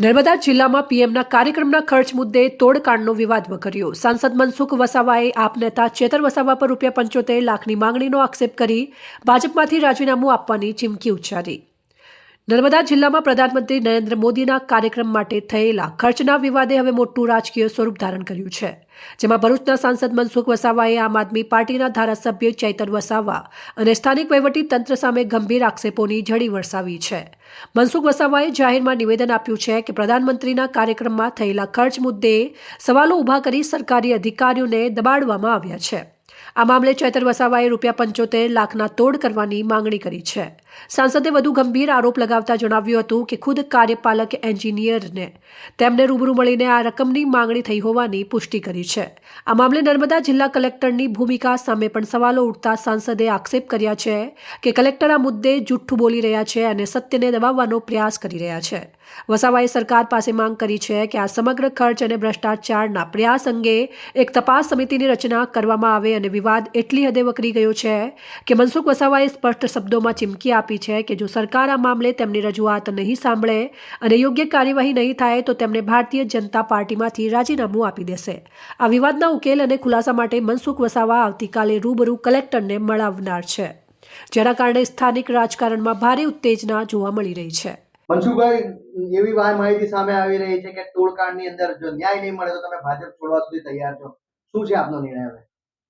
નર્મદા જિલ્લામાં પીએમના કાર્યક્રમના ખર્ચ મુદ્દે તોડકાંડનો વિવાદ વકર્યો. સાંસદ મનસુખ વસાવાએ આપ નેતા ચેતર વસાવા પર રૂપિયા પંચોતેર લાખની માંગણીનો આક્ષેપ કરી ભાજપમાંથી રાજીનામું આપવાની ચીમકી ઉચ્ચારી. નર્મદા જિલ્લામાં પ્રધાનમંત્રી નરેન્દ્ર મોદીના કાર્યક્રમ માટે થયેલા ખર્ચના વિવાદે હવે મોટું રાજકીય સ્વરૂપ ધારણ કર્યું છે, જેમાં ભરૂચના સાંસદ મનસુખ વસાવાએ આમ આદમી પાર્ટીના ધારાસભ્ય ચૈતર વસાવા અને સ્થાનિક વહીવટી તંત્ર સામે ગંભીર આક્ષેપોની ઝડી વરસાવી છે. મનસુખ વસાવાએ જાહેરમાં નિવેદન આપ્યું છે કે પ્રધાનમંત્રીના કાર્યક્રમમાં થયેલા ખર્ચ મુદ્દે સવાલો ઊભા કરી સરકારી અધિકારીઓને દબાડવામાં આવ્યા છે. આ મામલે ચૈતર વસાવાએ રૂપિયા પંચોતેર લાખના તોડ કરવાની માંગણી કરી છે. સાંસદે વધુ ગંભીર આરોપ લગાવતા જણાવ્યું હતું કે ખુદ કાર્યપાલક એન્જિનિયરને તેમને રૂબરૂ મળીને આ રકમની માંગણી થઈ હોવાની પુષ્ટિ કરી છે. આ મામલે નર્મદા જિલ્લા કલેક્ટરની ભૂમિકા સામે પણ સવાલો ઉઠતા સાંસદે આક્ષેપ કર્યા છે કે કલેક્ટર આ મુદ્દે જુઠ્ઠું બોલી રહ્યા છે અને સત્યને દબાવવાનો પ્રયાસ કરી રહ્યા છે. વસાવાએ સરકાર પાસે માંગ કરી છે કે આ સમગ્ર ખર્ચ અને ભ્રષ્ટાચારના પ્રયાસ અંગે એક તપાસ સમિતિની રચના કરવામાં આવે અને વિવાદ એટલી હદે વકરી ગયો છે કે મનસુખ વસાવાએ સ્પષ્ટ શબ્દોમાં ચીમકી આપી છે કે જો સરકાર આ મામલે તેમની રજૂઆત નહીં સાંભળે અને યોગ્ય કાર્યવાહી નહીં થાય તો તેમને ભારતીય જનતા પાર્ટીમાંથી રાજીનામું આપી દેશે. આ વિવાદના ઉકેલ અને ખુલાસા માટે મનસુખ વસાવા આવતીકાલે રૂબરૂ કલેક્ટરને મળાવનાર છે જેના કારણે સ્થાનિક રાજકારણમાં ભારે ઉત્તેજના જોવા મળી રહી છે. મનસુખભાઈ એવી માહિતી સામે આવી રહી છે કે ટોળકાંડની અંદર જો ન્યાય નહીં મળે તો તમે ભાજપ છોડવા સુધી તૈયાર છો. શું છે આપનો નિર્ણય હવે?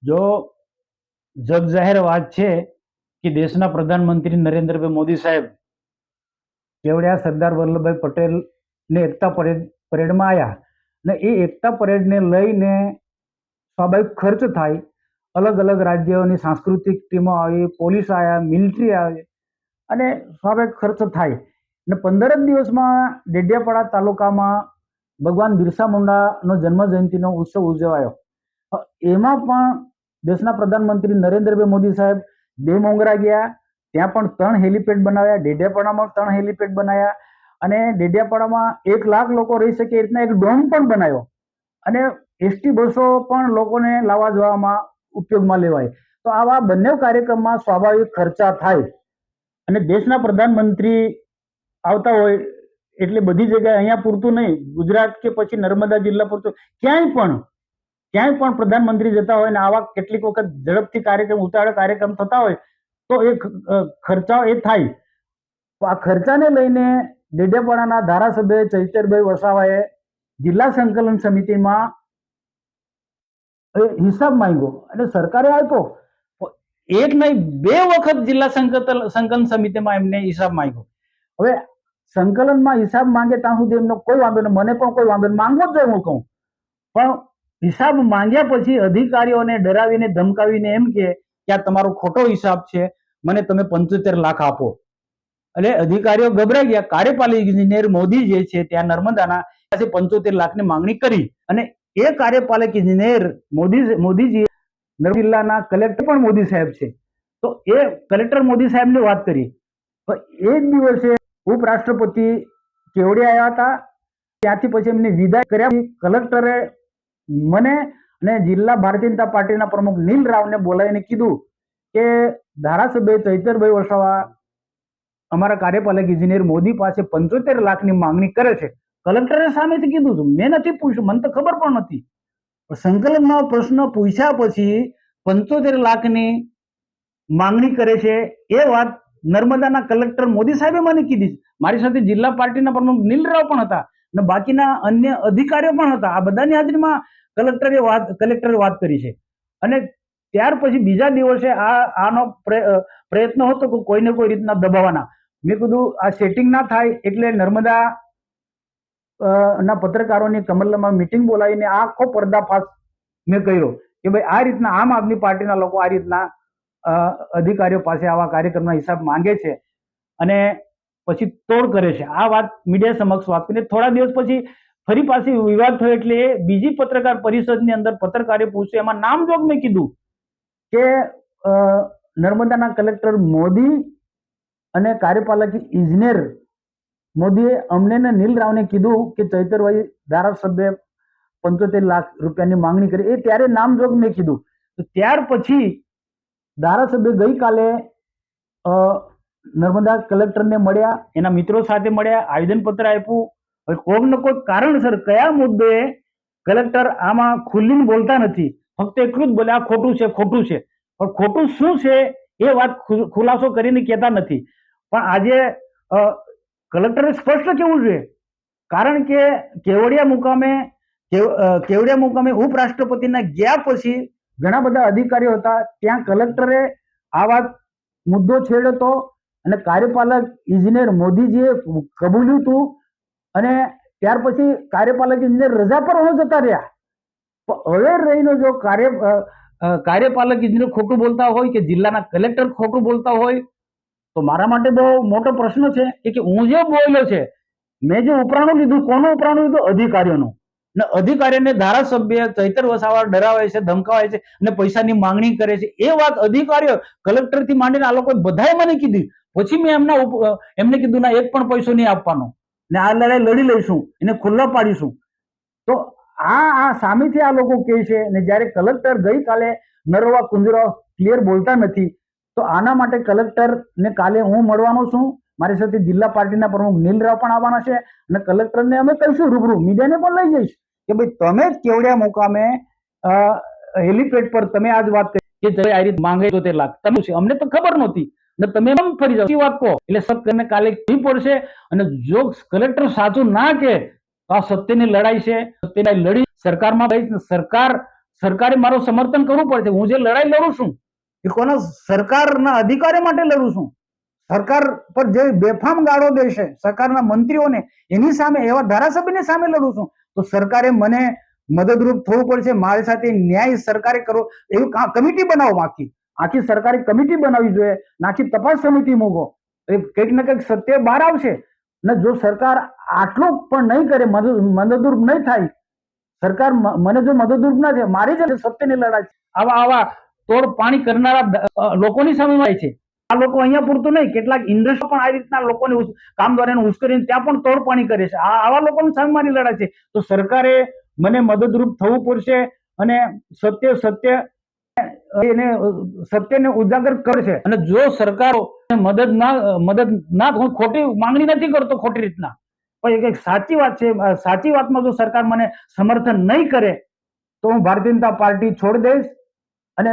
જો જગજાહેર વાત છે કે દેશના પ્રધાનમંત્રી નરેન્દ્રભાઈ મોદી સાહેબ કેવડિયા સરદાર વલ્લભભાઈ પટેલને એકતા પરેડ, પરેડમાં આવ્યા ને એ એકતા પરેડને લઈને સ્વાભાવિક ખર્ચ થાય, અલગ અલગ રાજ્યોની સાંસ્કૃતિક ટીમો આવી, પોલીસ આવ્યા મિલિટરી આવી અને સ્વાભાવિક ખર્ચ થાય. ને પંદર જ દિવસમાં ડેડિયાપાડા તાલુકામાં ભગવાન બિરસા મુંડાનો જન્મ જયંતિનો ઉત્સવ ઉજવાયો. એમાં પણ દેશના પ્રધાનમંત્રી નરેન્દ્રભાઈ મોદી સાહેબ બે મોંગરા ગયા, ત્યાં પણ ત્રણ હેલિપેડ બનાવ્યા ડેડિયાપાડામાં ત્રણ હેલિપેડ બનાવ્યા અને ડેડિયાપાડામાં એક લાખ લોકો રહી શકે એ રીતના એક ડોમ પણ બનાવ્યો. અને એસટી બસો પણ લોકોને લાવવા જવામાં ઉપયોગમાં લેવાય. તો આવા બંને કાર્યક્રમમાં સ્વાભાવિક ખર્ચા થાય અને દેશના પ્રધાનમંત્રી આવતા હોય એટલે બધી જગ્યાએ અહીંયા પૂરતું નહીં. ગુજરાત કે પછી નર્મદા જિલ્લા પૂરતું, ક્યાંય પણ ક્યાંય પણ પ્રધાનમંત્રી જતા હોય ને આવા કેટલીક વખત ઝડપથી કાર્યક્રમ, ઉતાવળે કાર્યક્રમ થતા હોય, તો એ ખર્ચાઓ એ થાય. આ ખર્ચાને લઈને ડેડિયાપાડાના ધારાસભ્ય ચૈતરભાઈ વસાવાએ જિલ્લા સંકલન સમિતિમાં હિસાબ માંગ્યો અને સરકારે આપ્યો. એક નહીં, બે વખત જિલ્લા સંકલન સમિતિમાં એમને હિસાબ માંગ્યો. હવે સંકલનમાં હિસાબ માંગે ત્યાં સુધી એમનો કોઈ વાંધો નહીં. મને પણ કોઈ વાંધો માંગવો જ જોઈએ હું કહું. પણ હિસાબ માંગ્યા પછી અધિકારીઓને ડરાવીને, ધમકાવીને એમ કે આ તમારો ખોટો હિસાબ છે, મને તમે પંચોતેર લાખ આપો. એટલે અધિકારીઓ ગભરાઈ ગયા. કાર્યપાલક ઇજનેર મોદી જે છે ત્યાં નર્મદાના પાસે પંચોતેર લાખની માંગણી કરી અને એ કાર્યપાલક ઇજનેર મોદી મોદીજી નર્મદા જિલ્લાના કલેક્ટર પણ મોદી સાહેબ છે. તો એ કલેક્ટર મોદી સાહેબની વાત કરી. તો એ જ દિવસે ઉપરાષ્ટ્રપતિ કેવડિયા આવ્યા હતા. ત્યાંથી પછી એમને વિદાય કર્યા. કલેક્ટરે મને અને જિલ્લા ભારતીય જનતા પાર્ટીના પ્રમુખ નીલ રાવને બોલાવીને કીધું કે ધારાસભ્ય ચૈતરભાઈ વસાવા અમારા કાર્યપાલક ઇજનેર મોદી પાસે પંચોતેર લાખની માંગણી કરે છે. કલેક્ટરે સામેથી કીધું છું. મેં નથી પૂછ્યું, મને તો ખબર પણ નથી. સંકલનમાં પ્રશ્ન પૂછ્યા પછી પંચોતેર લાખની માંગણી કરે છે એ વાત નર્મદાના કલેક્ટર મોદી સાહેબે મને કીધી. મારી સાથે જિલ્લા પાર્ટીના પ્રમુખ નીલ રાવ પણ હતા. અને બાકીના અન્ય અધિકારીઓ પણ હતા. આ બધાની હાજરીમાં કલેક્ટરે વાત કલેક્ટરે વાત કરી છે. અને ત્યાર પછી બીજા દિવસે આ, આનો પ્રયત્ન હતો કે કોઈને કોઈ રીતના દબાવવાના. મેં કીધું, આ સેટિંગ ના થાય એટલે નર્મદા ના પત્રકારોની કમલમાં મિટિંગ બોલાવીને આખો પર્દાફાશ મેં કર્યો કે ભાઈ, આ રીતના આમ આદમી પાર્ટીના લોકો આ રીતના અધિકારીઓ પાસે આવા કાર્યક્રમના હિસાબ માંગે છે. અને પછી તોડ કરે છે. આ વાત મીડિયા સમક્ષ વાત કરીને થોડા દિવસ પછી ફરી પાછી વિવાદ થયો એટલે બીજી પત્રકાર પરિષદની અંદર પત્રકારે પૂછ્યું. એમાં નામજોગ મેં કીધું કે નર્મદાના કલેક્ટર મોદી અને કાર્યપાલક ઇજનેર મોદીએ અમને ને નીલ રાવને કીધું કે ચૈતરભાઈ ધારાસભ્ય પંચોતેર લાખ રૂપિયાની માંગણી કરી. એ ત્યારે નામજોગ મેં કીધું. તો ત્યાર પછી ધારાસભ્ય ગઈકાલે નર્મદા કલેક્ટરને મળ્યા, એના મિત્રો સાથે મળ્યા, આવેદનપત્ર આપ્યું. કોઈક ને કોઈક કારણસર કયા મુદ્દે કલેક્ટર આમાં ખુલ્લીને બોલતા નથી? ફક્ત એટલું જ બોલે, આ ખોટું છે ખોટું છે. પણ ખોટું શું છે એ વાત ખુલાસો કરીને કહેતા નથી. પણ આજે કલેક્ટરે સ્પષ્ટ કેવું જોઈએ? કારણ કે કેવડિયા મુકામે કેવડિયા મુકામે ઉપરાષ્ટ્રપતિના ગયા પછી ઘણા બધા અધિકારીઓ હતા. ત્યાં કલેક્ટરે આ વાત મુદ્દો છેડ્યો હતો અને કાર્યપાલક ઇજનેર મોદીજીએ કબૂલ્યું હતું અને ત્યાર પછી કાર્યપાલક ઇજનેર રજા પર હો જતા રહ્યા. પણ હવે રહીને જો કાર્ય કાર્યપાલક ઇજનેર ખોટું બોલતા હોય કે જિલ્લાના કલેક્ટર ખોટું બોલતા હોય, તો મારા માટે બહુ મોટો પ્રશ્ન છે કે હું જે બોલ્યો છે, મેં જે ઉપરાણું લીધું, કોનું ઉપરાણું લીધું? અધિકારીઓનું. ને અધિકારીને ધારાસભ્ય ચૈતર વસાવા ડરાવે છે, ધમકાવે છે અને પૈસાની માંગણી કરે છે. એ વાત અધિકારીઓ કલેક્ટરથી માંડીને આ લોકો બધાએ મને કીધી. પછી મેં એમના એમને કીધું, ના, એક પણ પૈસો નહીં આપવાનો. ને આ લડાઈ લડી લઈશું, એને ખુલ્લા પાડીશું. તો આ આ સામેથી આ લોકો કહે છે, ને જ્યારે કલેક્ટર ગઈકાલે નરવા કુંજરાવ ક્લિયર બોલતા નથી, તો આના માટે કલેક્ટર ને કાલે હું મળવાનો છું. મારી સાથે જિલ્લા પાર્ટીના પ્રમુખ નીલરાવ પણ આવવાના છે અને કલેક્ટરને અમે કહીશું રૂબરૂ. મીડિયાને પણ લઈ જઈશ કે ભાઈ, તમે જ કેવડિયા મુકામે હેલિપેડ પર તમે આજ વાત કરી. કે આ રીતે માંગે તો તે લાખ છે અમને તો ખબર નહોતી. ને તમે એમ ફરી જાઓ. સાચી એટલે સત્ય કાલે પડશે અને જો કલેક્ટર સાચું ના કે તો આ સત્યની લડાઈ છે. સત્યની લડી સરકારમાં સરકાર, સરકારે મારું સમર્થન કરવું પડશે. હું જે લડાઈ લડું છું, એ કોના સરકારના અધિકારી માટે લડું છું? સરકાર પર જે બેફામ ગાળો દેશે સરકારના મંત્રીઓને, એની સામે, એવા ધારાસભ્યની સામે લડું છું. તો સરકારે મને મદદરૂપ થવું પડશે. મારી સાથે ન્યાય સરકારે કરવો. એવી કમિટી બનાવો આખી. આખી સરકારી કમિટી બનાવવી જોઈએ નાખી તપાસ સમિતિ મૂકો. એ કંઈક ને કંઈક સત્ય બહાર આવશે. ને જો સરકાર આટલું પણ નહીં કરે, મદદ- મદદરૂપ નહીં થાય, સરકાર મને જો મદદરૂપ ના થાય, મારી જ સત્યની લડાઈ છે. આવા આવા તોડ પાણી કરનારા લોકોની સામે થાય છે. આ લોકો અહીંયા પૂરતું નહીં, કેટલાક ઇન્ડસ્ટ્રી પણ આ રીતના લોકોને કામ દ્વારા ઉશ્કેરીને ત્યાં પણ તોડ પાણી કરે છે. આ, આવા લોકોની સામે મારી લડાઈ છે. તો સરકારે મને મદદરૂપ થવું પડશે અને સત્ય સત્ય એને સત્યને ઉજાગર કરશે. અને જો સરકારો મદદ ના મદદ ના ખોટી માંગણી નથી કરતો ખોટી રીતના. પણ એક સાચી વાત છે સાચી વાતમાં જો સરકાર મને સમર્થન નહીં કરે, તો હું ભારતીય જનતા પાર્ટી છોડી દઈશ. અને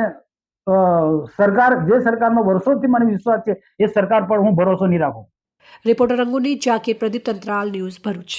સરકાર, જે સરકારનો વર્ષોથી મને વિશ્વાસ છે, એ સરકાર પર હું ભરોસો નહીં રાખું. રિપોર્ટર અંગુની, જાકીર પ્રદીપ તંત્રાલ, ન્યૂઝ ભરૂચ.